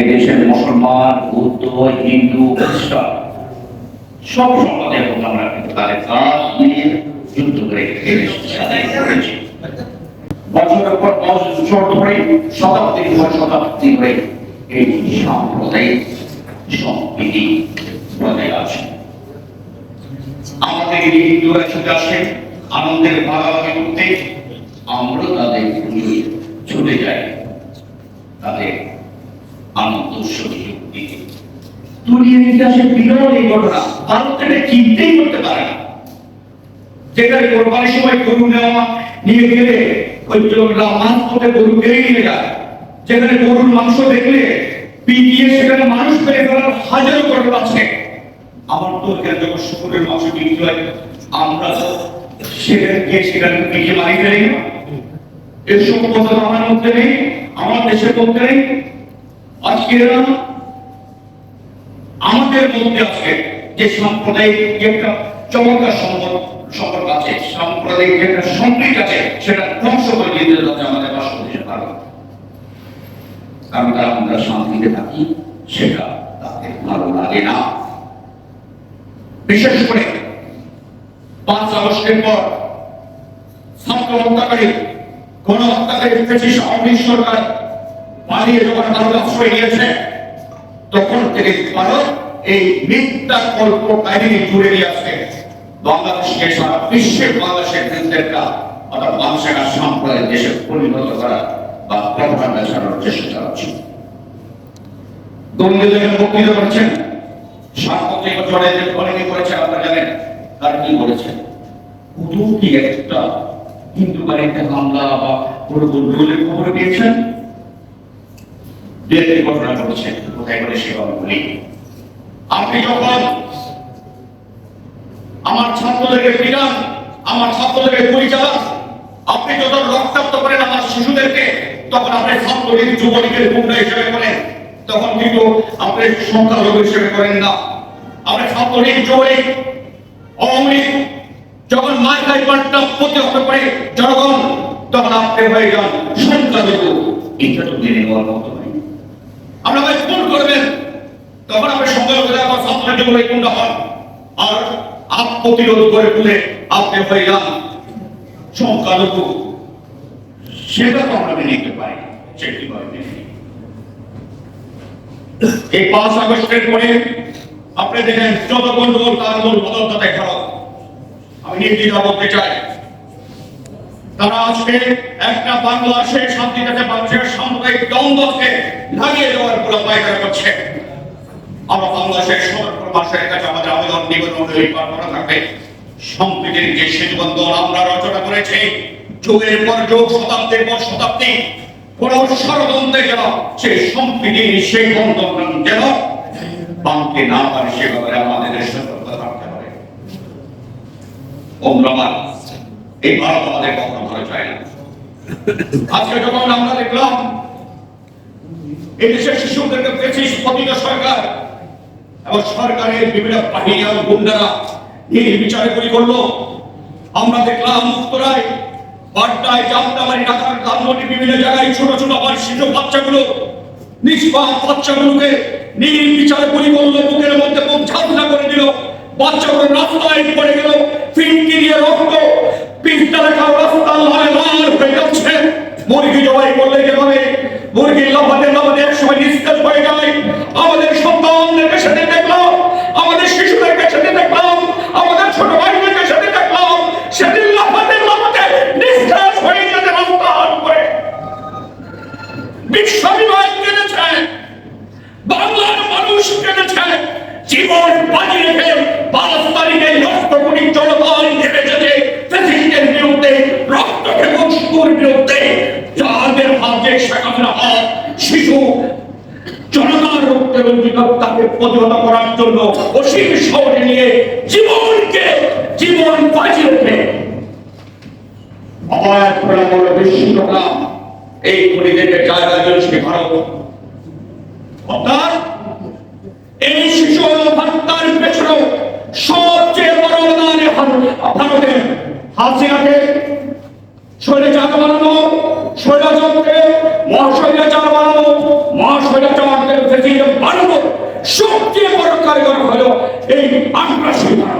এদেশের মুসলমান, বৌদ্ধ, হিন্দু, খ্রিস্টান, সব সম্পদে এবং আমরা তাদের কাজ নিয়ে যুদ্ধ করে করেছি। বছরের পর বছর ধরে শতাব্দীর পর শতাব্দী ধরে এই সাম্প্রদায়িক সম্প্রীতি বজায় আছে। আমাদের হিন্দুরা ছুটে আসে, আনন্দের ভাগাভাগি করতে আমরা তাদের ছুটে যাই তাদের আনন্দ সুযোগ দিতে দুনিয়ার ইতিহাসে বিরল এই ঘটনা। ভারত থেকে চিনতেই করতে পারে না। যেখানে কোরবানির সময় গরু নেওয়া, নিয়ে গেলে ওই লোকরা মাছ ধরে গরু কেড়ে নিয়ে যায়। যেখানে গরুর মাংস দেখলে পিটিয়ে সেখানে মানুষ পেরে ফেলার হাজারো গরু আছে। আমার তো এখানে যখন শুকুরের মাংস বিক্রি হয়, আমরা সেখানে গিয়ে সেখানে পিটিয়ে মারি ফেলি না। এসব কথা আমার মধ্যে নেই, আমার দেশের মধ্যে নেই। আজকে আমাদের মধ্যে আছে যে সাম্প্রদায়িক একটা চমৎকার সম্পর্ক সম্পর্ক আছে, সাম্প্রদায়িক একটা সম্পৃক্ত আছে, সেটা ধ্বংস করে দিতে যাচ্ছে আমাদের বাংলাদেশের ভারত কারণ তারা আমরা শান্তিতে থাকি, সেটা তাদের ভালো লাগে না। বিশেষ করে পাঁচ আগস্টের পর ছাত্র হত্যাকারী কোন হত্যাকারী ফেসিস আওয়ামী সরকার পালিয়ে যখন ভারত আশ্রয় নিয়েছে তখন থেকে ভারত এই মিথ্যা কল্প কাহিনী জুড়ে নিয়ে আসছে বাংলাদেশকে সারা বিশ্বের বাংলাদেশের প্রেসিডেন্টরা অর্থাৎ বাংলাদেশের সাম্প্রদায়িক দেশে পরিণত করা বা ছাড়ানোর চেষ্টা দঙ্গিদের বক্তৃতা করছেন বছরে যে করেছেন আপনারা জানেন, তার কি শুধু কি একটা হিন্দু বাড়িতে হামলা বা কোনো দুর্যোগের খবর পেয়েছেন? যে ঘটনা ঘটেছে কোথায় করে সেভাবে বলি। আপনি যখন আমার ছাত্রদেরকে পিটান আমার ছাত্রদেরকে গুলি চালান আপনি যখন রক্তাক্ত করেন আমার শিশুদেরকে, তখন আপনি ছাত্রলীগ যুবলীগের গুন্ডা হিসেবে করেন। তখন কিন্তু আপনি সংখ্যালঘু হিসেবে করেন না। আপনি ছাত্রলীগ যুবলীগ, আওয়ামী লীগ, যখন মার খাই পাল্টা প্রতিহত করে জনগণ, তখন আপনি হয়ে যান সংখ্যালঘু। এটা তো মেনে নেওয়ার মতো নয়। আমরা ভাই খুন করবেন, তখন আপনি সংখ্যালঘু আবার ছাত্রের জন্য গুন্ডা হন। আর আপ প্রতিরোধ করে তুলে আপনি যান সংখ্যালঘু। সেটা তো আমরা মেনে নিতে পারি সে কীভাবে নিই? এই পাঁচ আগস্টের পরে আপনি দেখেন যত গন্ডগোল, তার মূল বদলতা দেখা আমি নির্দিষ্ট বলতে চাই তারা আজকে একটা বাংলাদেশে শান্তিতে বাংলাদেশের সাম্প্রদায়িক দ্বন্দ্বকে লাগিয়ে দেওয়ার পুরো পায়খানা করছে। আমরা বাংলাদেশের সরকার মাসের কাছে আমাদের আবেদন, নিবেদন অনুযায়ী করা থাকবে। সম্প্রীতির যে সেতুবন্ধন আমরা রচনা করেছি, যুগের পর যুগ, শতাব্দীর পর শতাব্দী, কোন ষড়যন্ত্রে যেন সেই সম্প্রীতির সেই বন্ধন যেন ভাঙতে না পারে সে ব্যাপারে আমাদের সতর্ক থাকতে হবে। বন্ধুরা এই ভারত আমাদের কখনো ভালো চায় না। আজকে যখন আমরা দেখলাম, এই দেশের শিশুদেরকে পেয়েছিস পতিত সরকার এবং সরকারের বিভিন্ন বাহিনী এবং গুন্ডারা নির্বিচারে গুলি করল। আমরা দেখলাম ঢাকার ধানমন্ডি বিভিন্ন জায়গায় ছোট ছোট আমার শিশু বাচ্চাগুলো, নিষ্পাপ বাচ্চাগুলোকে নির্বিচারে গুলি করল, বুকের মধ্যে ঝাঁঝরা করে দিল। বাচ্চাগুলো রাস্তায় পড়ে গেল। মুরগি জবাই করলে যেভাবে মুরগি লাফাতে লাফাতে একসময় নিস্তেজ হয়ে যায়। আমাদের সন্তানদেরকে সাথে দেখলাম, আমাদের শিশুদেরকে সাথে দেখলাম, আমাদের ছোট ভাইদেরকে সাথে দেখলাম। সেদিন লাফাতে লাফাতে নিস্তেজ হয়ে যেতে হাত করে। বিশ্ববিদ্যালয় কেঁদেছে। বাংলার মানুষ কেঁদেছে। জীবন বাজি রেখে পাঁচ তারিখে লক্ষ কোটি জনগণ নেমেছে প্রেসিডেন্টের বিরুদ্ধে রক্ত এবং শুকুর বিরুদ্ধে যাদের শিশু জনতার তাকে প্রতিহত করার জন্য অসীম শহরে নিয়ে জীবনকে, জীবন বাজি রেখে বিশ্বকাপ এই পরিবেশের জায়গা জন্য ভারত। অর্থাৎ এই শিশু পেছনে সবচেয়ে বড় অবদান ভারতের হাসিনাকে শৈলে চাকা বানানো মহাশৈলাচার বানানো মহাশৈলাচার আমাদের পৃথিবীতে বানানো সবচেয়ে বড় কারিগর হলো এই আগ্রাসীরা